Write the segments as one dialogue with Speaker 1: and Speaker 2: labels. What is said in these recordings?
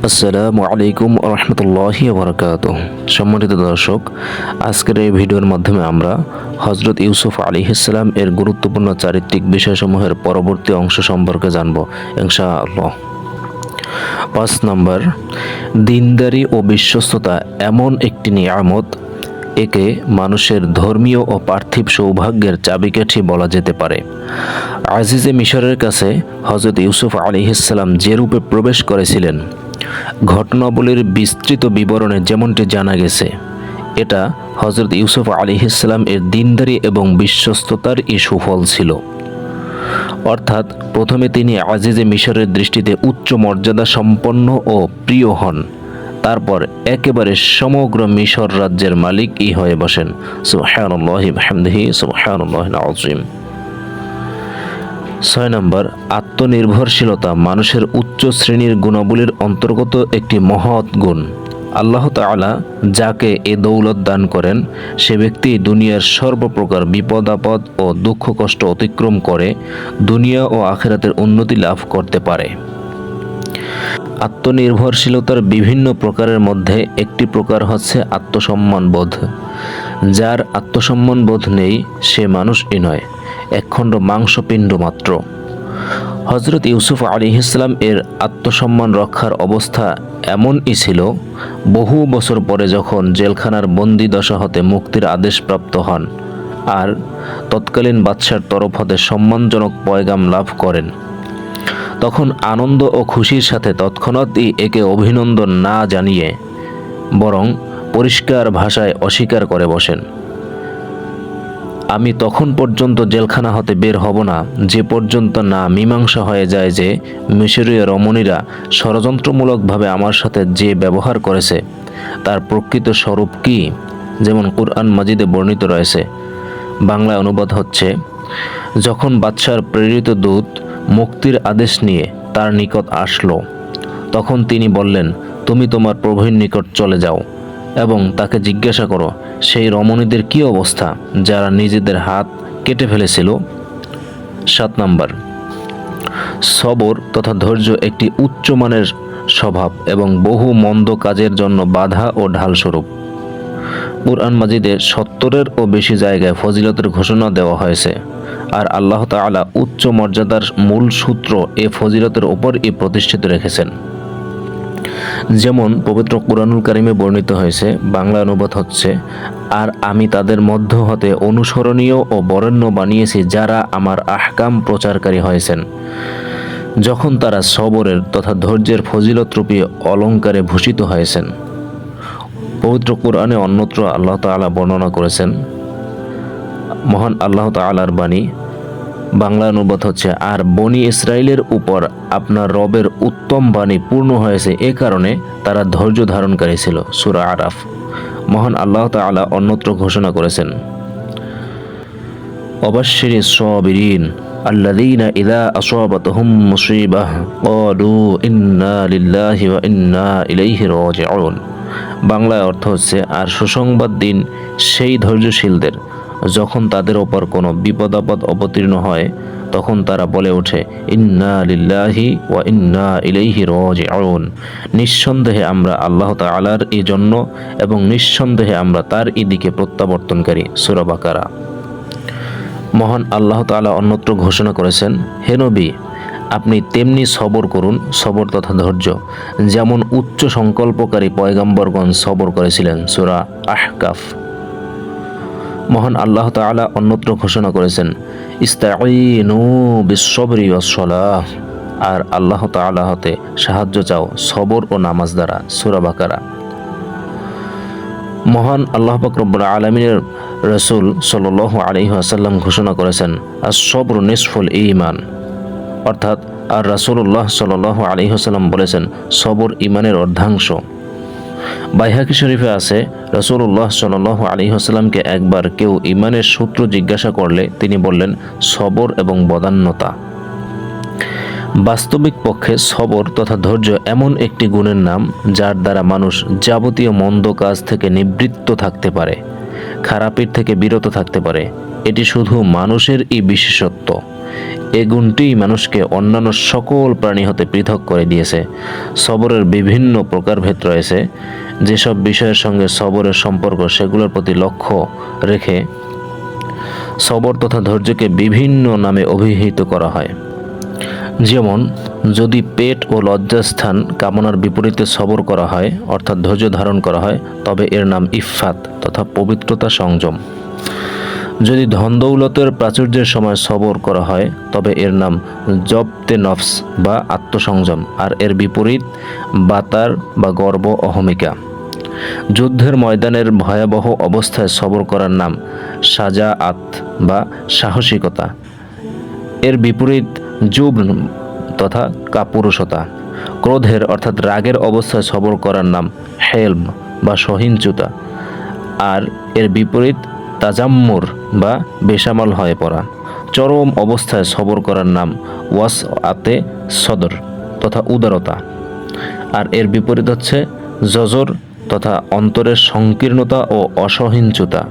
Speaker 1: আসসালামু আলাইকুম রহমতুল্লাহি বরকাত সম্মানিত দর্শক, আজকের এই ভিডিওর মাধ্যমে আমরা হজরত ইউসুফ আলী ইসলাম এর গুরুত্বপূর্ণ চারিত্রিক বিষয়সমূহের পরবর্তী অংশ সম্পর্কে জানব, ইনশাআল্লাহ। পাঁচ নম্বর, দিনদারি ও বিশ্বস্ততা এমন একটি নিয়ামত, একে মানুষের ধর্মীয় ও পার্থিব সৌভাগ্যের চাবিকাঠি বলা যেতে পারে। আজিজে মিশরের কাছে হজরত ইউসুফ আলী ইসলাম যে রূপে প্রবেশ করেছিলেন ঘটনাবলীর বিস্তৃত বিবরণে যেমনটি জানা গেছে, এটা হজরত ইউসুফ আলী ইসলাম এর দিনদারি এবং বিশ্বস্ততার ই সুফল ছিল। অর্থাৎ প্রথমে তিনি আজিজে মিশরের দৃষ্টিতে উচ্চ মর্যাদা সম্পন্ন ও প্রিয় হন। তারপর একেবারে সমগ্র মিশর রাজ্যের মালিক ই হয়ে বসেন। বিহামদিহি, সুবহানাল্লাহিল আযীম। ছয় নম্বর, আত্মনির্ভরশীলতা মানুষের উচ্চ শ্রেণির গুণাবলীর অন্তর্গত একটি মহৎ গুণ। আল্লাহ তাআলা যাকে এ দৌলত দান করেন, সে ব্যক্তি দুনিয়ার সর্বপ্রকার বিপদ, আপদ ও দুঃখ, কষ্ট অতিক্রম করে, দুনিয়া ও আখেরাতের উন্নতি লাভ করতে পারে। আত্মনির্ভরশীলতার বিভিন্ন প্রকারের মধ্যে একটি প্রকার হচ্ছে আত্মসম্মান বোধ যার আত্মসম্মান বোধ নেই, সে মানুষই নয়, একখণ্ড মাংসপিণ্ড মাত্র। হজরত ইউসুফ আলী ইসলাম এর আত্মসম্মান রক্ষার অবস্থা এমনই ছিল, বহু বছর পরে যখন জেলখানার বন্দি দশা হতে মুক্তির আদেশ প্রাপ্ত হন, আর তৎকালীন বাদশার তরফ হতে সম্মানজনক পয়গাম লাভ করেন। তখন আনন্দ ও খুশির সাথে তৎক্ষণাৎই একে অভিনন্দন না জানিয়ে, বরং পরিষ্কার ভাষায় অস্বীকার করে বসেন। আমি তখন পর্যন্ত জেলখানা হতে বের হব না, যে পর্যন্ত না মীমাংসা হয়ে যায় যে মিশরীয় রমণীরা ষড়যন্ত্রমূলকভাবে আমার সাথে যে ব্যবহার করেছে, তার প্রকৃত স্বরূপ কি, যেমন কুরআন মাজিদে বর্ণিত রয়েছে। বাংলায় অনুবাদ হচ্ছে, যখন বাদশার প্রেরিত দূত মুক্তির আদেশ নিয়ে তার নিকট আসলো, তখন তিনি বললেন, তুমি তোমার প্রভুর নিকট চলে যাও। এবং তাকে জিজ্ঞাসা করো, সেই রমণীদের কি অবস্থা যারা নিজেদের হাত কেটে ফেলেছিল? সাত নাম্বার। সবর তথা ধৈর্য একটি উচ্চমানের স্বভাব এবং বহু মন্দ কাজের জন্য বাধা ও ঢালস্বরূপ। কুরআন মাজিদে সত্তরের ও বেশি জায়গায় ফজিলতের ঘোষণা দেওয়া হয়েছে। আর আল্লাহ তাআলা উচ্চ মর্যাদার মূল সূত্র এ ফজিলতের ওপরই প্রতিষ্ঠিত রেখেছেন। যেমন পবিত্র কোরআনুল কারিমে বর্ণিত হয়েছে, বাংলা অনুবাদ হচ্ছে, আর আমি তাদের মধ্য হতে অনুসরণীয় ও বরেণ্য বানিয়েছি যারা আমার আহকাম প্রচারকারী হয়েছেন। যখন তারা সবরের তথা ধৈর্যের ফজিলতরূপী অলঙ্কারে ভূষিত হয়েছেন। পবিত্র কোরআনে অন্যত্র আল্লাহ তাআলা বর্ণনা করেছেন, মহান আল্লাহ তাআলার বাণী বাংলা অনুবাদ হচ্ছে আর বনি ইসরায়েলের উপর আপনার রবের উত্তম বাণী পূর্ণ হয়েছে এ কারণে তারা ধৈর্য ধারণকারী ছিল সুরা আরাফ মহান আল্লাহ তাআলা অন্যত্র ঘোষণা করেছেন অবশ্যির সবিরিন الذين إذا أصابتهم مصيبة قالوا إنا لله وإنا إليه راجعون বাংলায় অর্থ হচ্ছে আর সুসংবাদ দিন সেই ধৈর্যশীলদের যখন তাদের ওপর কোনো বিপদ আপদ অবতীর্ণ হয়, তখন তারা বলে ওঠে, ইন্না লিল্লাহি ওয়া ইন্না ইলাইহি রাজিউন। নিঃসন্দেহে আমরা আল্লাহ তাআলার এই জন্য এবং নিঃসন্দেহে আমরা তার এদিকে প্রত্যাবর্তনকারী সূরা বাকারা। মহান আল্লাহ তাআলা অন্যত্র ঘোষণা করেছেন, হে নবী, আপনি তেমনি সবর করুন, সবর তথা ধৈর্য। যেমন উচ্চ সংকল্পকারী পয়গাম্বরগণ সবর করেছিলেন সূরা আহকাফ। মহান আল্লাহ তাআলা অন্যত্র ঘোষণা করেছেন বিশ্বরি ওয়াসসালাহ আর আল্লাহ তাআলা হতে সাহায্য চাও সবর ও নামাজ দ্বারা, সূরা বাকারা। মহান আল্লাহ পাক রব্বুল আলামিনের রসুল সাল্লাল্লাহু আলাইহি ওয়াসাল্লাম ঘোষণা করেছেন আর সবর নিসফুল ঈমান অর্থাৎ আর রাসূলুল্লাহ সাল্লাল্লাহু আলাইহি ওয়াসাল্লাম বলেছেন, সবর ঈমানের অর্ধাংশ বাইহাকি শরীফে আছে রসুল্লাহ সাল্লাহ আলী হাসলামকে একবার কেউ ইমানের সূত্র জিজ্ঞাসা করলে তিনি বললেন, সবর এবং বদান্যতা। বাস্তবিক পক্ষে সবর তথা ধৈর্য এমন একটি গুণের নাম, যার দ্বারা মানুষ যাবতীয় মন্দ কাজ থেকে নিবৃত্ত থাকতে পারে, খারাপের থেকে বিরত থাকতে পারে। এটি শুধু মানুষেরই বিশেষত্ব। এ গুণটিই মানুষকে অন্যান্য সকল প্রাণী হতে পৃথক করে দিয়েছে। সবরের বিভিন্ন প্রকারভেদ রয়েছে। যেসব বিষয়ের সঙ্গে সবরের সম্পর্ক, সেগুলোর প্রতি লক্ষ্য রেখে সবর তথা ধৈর্যকে বিভিন্ন নামে অভিহিত করা হয়। যেমন, যদি পেট ও লজ্জাস্থান কামনার বিপরীতে সবর করা হয়, অর্থাৎ ধৈর্য ধারণ করা হয়, তবে এর নাম ইফাত তথা পবিত্রতা সংযম। যদি ধন দৌলতের প্রাচুর্যের সময় সবর করা হয়, তবে এর নাম জবতে নফস বা আত্মসংযম, আর এর বিপরীত বাতার বা গর্ব অহমিকা। যুদ্ধের ময়দানের ভয়াবহ অবস্থায় সবর করার নাম সাজা আত বা সাহসিকতা। এর বিপরীত জুব তথা কাপুরুষতা। ক্রোধের অর্থাৎ রাগের অবস্থায় সবর করার নাম হেলম বা সহিঞ্চুতা আর এর বিপরীত তাজাম্মুর বা বেসামাল হয়ে পড়া। চরম অবস্থায় সবর করার নাম ওয়াস আতে সদর তথা উদারতা। আর এর বিপরীত হচ্ছে জজর তথা অন্তরের সংকীর্ণতা ও অসহিঞ্চুতা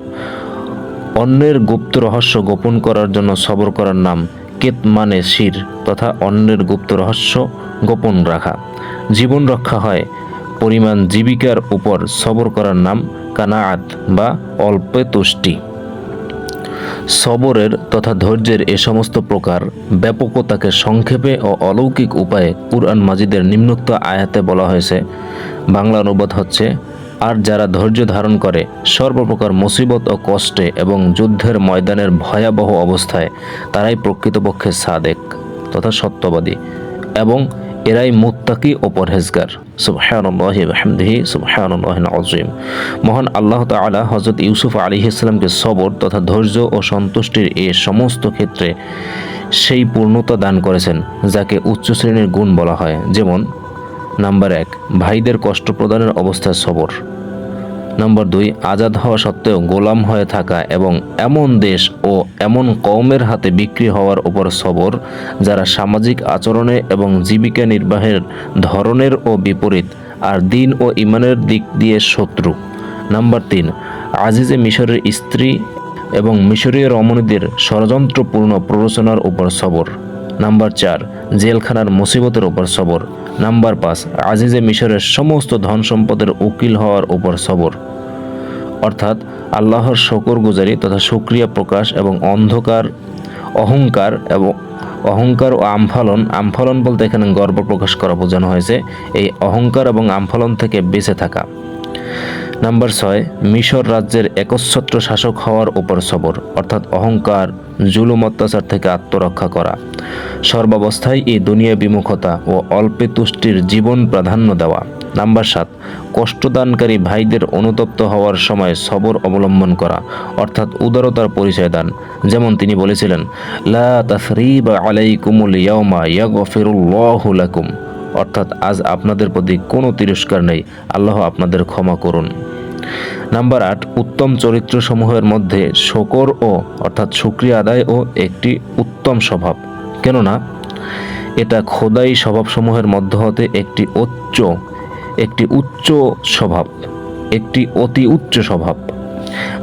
Speaker 1: অন্যের গুপ্ত রহস্য গোপন করার জন্য সবর করার নাম কেত মানে শির তথা অন্যের গুপ্ত রহস্য গোপন রাখা। জীবন রক্ষা হয় পরিমাণ জীবিকার উপর সবর করার নাম কানাআত বা অল্পে তুষ্টি সবরের তথা ধৈর্যের এ সমস্ত প্রকার ব্যাপকতাকে সংক্ষেপে ও অলৌকিক উপায়ে কুরআন মাজিদের নিম্নোক্ত আয়াতে বলা হয়েছে। বাংলা অনুবাদ হচ্ছে, আর যারা ধৈর্য ধারণ করে সর্বপ্রকার মুসিবত ও কষ্টে এবং যুদ্ধের ময়দানের ভয়াবহ অবস্থায়, তারাই প্রকৃতপক্ষে সাদেক তথা সত্যবাদী এবং এরাই মুত্তাকি ও পরহেজগার। সুবাহি সুবাহিম মহান আল্লাহ তালা হজরত ইউসুফ আলী ইসলামকে সবর তথা ধৈর্য ও সন্তুষ্টির এ সমস্ত ক্ষেত্রে সেই পূর্ণতা দান করেছেন, যাকে উচ্চ শ্রেণির গুণ বলা হয়। যেমন, নাম্বার এক, ভাইদের কষ্ট প্রদানের অবস্থায় সবর। নম্বর দুই, আজাদ হওয়া সত্ত্বেও গোলাম হয়ে থাকা এবং এমন দেশ ও এমন কওমের হাতে বিক্রি হওয়ার উপর সবর, যারা সামাজিক আচরণে এবং জীবিকা নির্বাহের ধরনের ও বিপরীত, আর দিন ও ইমানের দিক দিয়ে শত্রু। নাম্বার তিন, আজিজে মিশরের স্ত্রী এবং মিশরীয় রমণীদের ষড়যন্ত্রপূর্ণ প্ররোচনার উপর সবর। নাম্বার চার, জেলখানার মুসিবতের উপর সবর। নাম্বার পাঁচ, আজিজে মিশরের সমস্ত ধন সম্পদের উকিল হওয়ার উপর সবর। অর্থাৎ আল্লাহর শকর গুজারি তথা সুক্রিয়া প্রকাশ এবং অন্ধকার, অহংকার এবং অহংকার ও আমফালন আমফালন বলতে এখানে গর্ব প্রকাশ করা বোঝানো হয়েছে, এই অহংকার এবং আমফালন থেকে বেঁচে থাকা। নাম্বার ছয়, মিশর রাজ্যের একচ্ছত্র শাসক হওয়ার উপর সবর, অর্থাৎ অহংকার, জুলুম, অত্যাচার থেকে আত্মরক্ষা করা। সর্বাবস্থায় এই দুনিয়া বিমুখতা ও অল্পে তুষ্টির জীবন প্রাধান্য দেওয়া। নাম্বার সাত, কষ্টদানকারী ভাইদের অনুতপ্ত হওয়ার সময় সবর অবলম্বন করা, অর্থাৎ উদারতার পরিচয় দান। যেমন তিনি বলেছিলেন, লা তাসরিবা আলাইকুমুল ইয়াউমা ইয়াগফিরুল্লাহু লাকুম। অর্থাৎ আজ আপনাদের প্রতি কোনো তিরস্কার নেই। আল্লাহ আপনাদের ক্ষমা করুন। নাম্বার আট, উত্তম চরিত্র সমূহের মধ্যে শকর ও, অর্থাৎ সুক্রিয়া আদায় ও একটি উত্তম স্বভাব। কেননা, এটা খোদাই স্বভাবসমূহের মধ্য হতে একটি উচ্চ একটি উচ্চ স্বভাব, একটি অতি উচ্চ স্বভাব।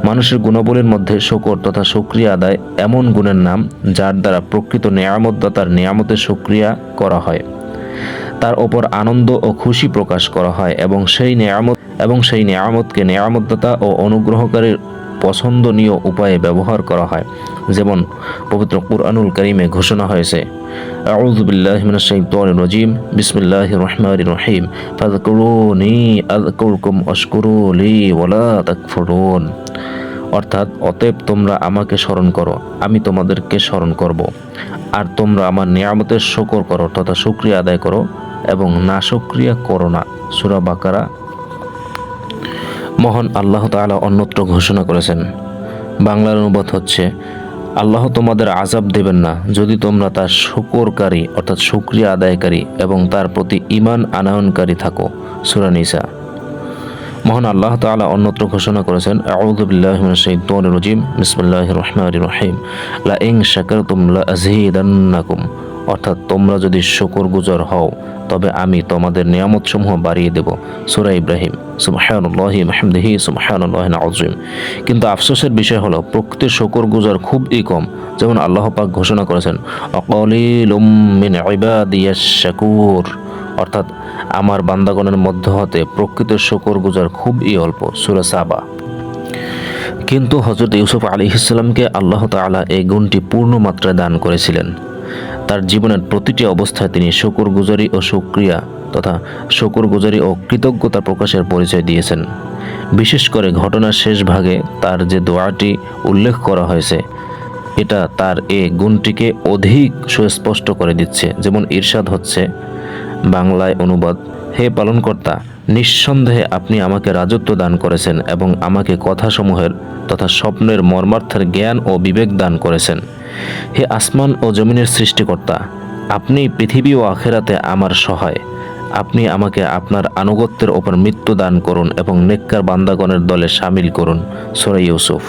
Speaker 1: মানুষের গুণাবলীর মধ্যে শকর তথা সক্রিয়া আদায় এমন গুণের নাম, যার দ্বারা প্রকৃত নেয়ামতদাতার নেয়ামতের সক্রিয়া করা হয়। তার ওপর আনন্দ ও খুশি প্রকাশ করা হয় এবং সেই নেয়ামত এবং সেই নেয়ামতকে নেয়ামতদাতা ও অনুগ্রহকারীর পছন্দনীয় উপায়ে ব্যবহার করা হয়। যেমন পবিত্র কুরআনুল করিমে ঘোষণা হয়েছে, আউযু বিল্লাহি মিনাশ শাইতানির রাজিম, বিসমিল্লাহির রহমানির রহিম অর্থাৎ, অতএব তোমরা আমাকে স্মরণ করো, আমি তোমাদেরকে স্মরণ করব। আর তোমরা আমার নিয়ামতের শকর করো তথা শুক্রিয়া আদায় করো এবং না শুক্রিয়া করো না। সুরা বাকারা। মহান আল্লাহ তাআলা অন্যত্র ঘোষণা করেছেন। বাংলার অনুবাদ হচ্ছে, আল্লাহ তোমাদের আজাব দেবেন না যদি তোমরা তার শুকরকারী অর্থাৎ শুক্রিয়া আদায়কারী এবং তার প্রতি ইমান আনায়নকারী থাকো, সুরা নিসা। মহান আল্লাহ তাআলা অন্যত্র ঘোষণা করেছেন শাইতানির রাজিম রহিম। লা ইন শাকারতুম লা আযীদান্নাকুম। অর্থাৎ তোমরা যদি শকর গুজর হও, তবে আমি তোমাদের নিয়ামতসমূহ বাড়িয়ে দেব। সুরা ইব্রাহিম। সুবহানুল্লাহি মাহমদিহি সুবহানুল্লাহ আজম কিন্তু আফসোসের বিষয় হলো প্রকৃতির শকর গুজর খুবই কম, যেমন আল্লাহ পাক ঘোষণা করেছেন, অকলিলুম মিন ইবাদিয়াশ শাকুর। অর্থাৎ আমার বান্দাগণের মধ্য হতে প্রকৃত শকর গুজর খুবই অল্প, সুরা সাবা। কিন্তু হজরত ইউসুফ আলী ইসলামকে আল্লাহ তাআলা এই গুণটি পূর্ণ মাত্রায় দান করেছিলেন। তার জীবনের প্রতিটি অবস্থায় তিনি শকুর গুজারি ও সুক্রিয়া তথা শকুর গুজারি ও কৃতজ্ঞতা প্রকাশের পরিচয় দিয়েছেন। বিশেষ করে ঘটনার শেষ ভাগে তার যে দোয়াটি উল্লেখ করা হয়েছে, এটা তার এ গুণটিকে অধিক সুস্পষ্ট করে দিচ্ছে। যেমন ঈর্ষাদ হচ্ছে, বাংলায় অনুবাদ, হে পালনকর্তা নিঃসন্দেহে আপনি আমাকে রাজত্ব দান করেছেন এবং আমাকে কথাসমূহের তথা স্বপ্নের মর্মার্থের জ্ঞান ও বিবেক দান করেছেন। হে আসমান ও জমিনের সৃষ্টিকর্তা, আপনি পৃথিবী ও আখেরাতে আমার সহায়। আপনি আমাকে আপনার আনুগত্যের ওপর মৃত্যু দান করুন এবং নেককার বান্দাগণের দলে সামিল করুন। সোরাই ইউসুফ।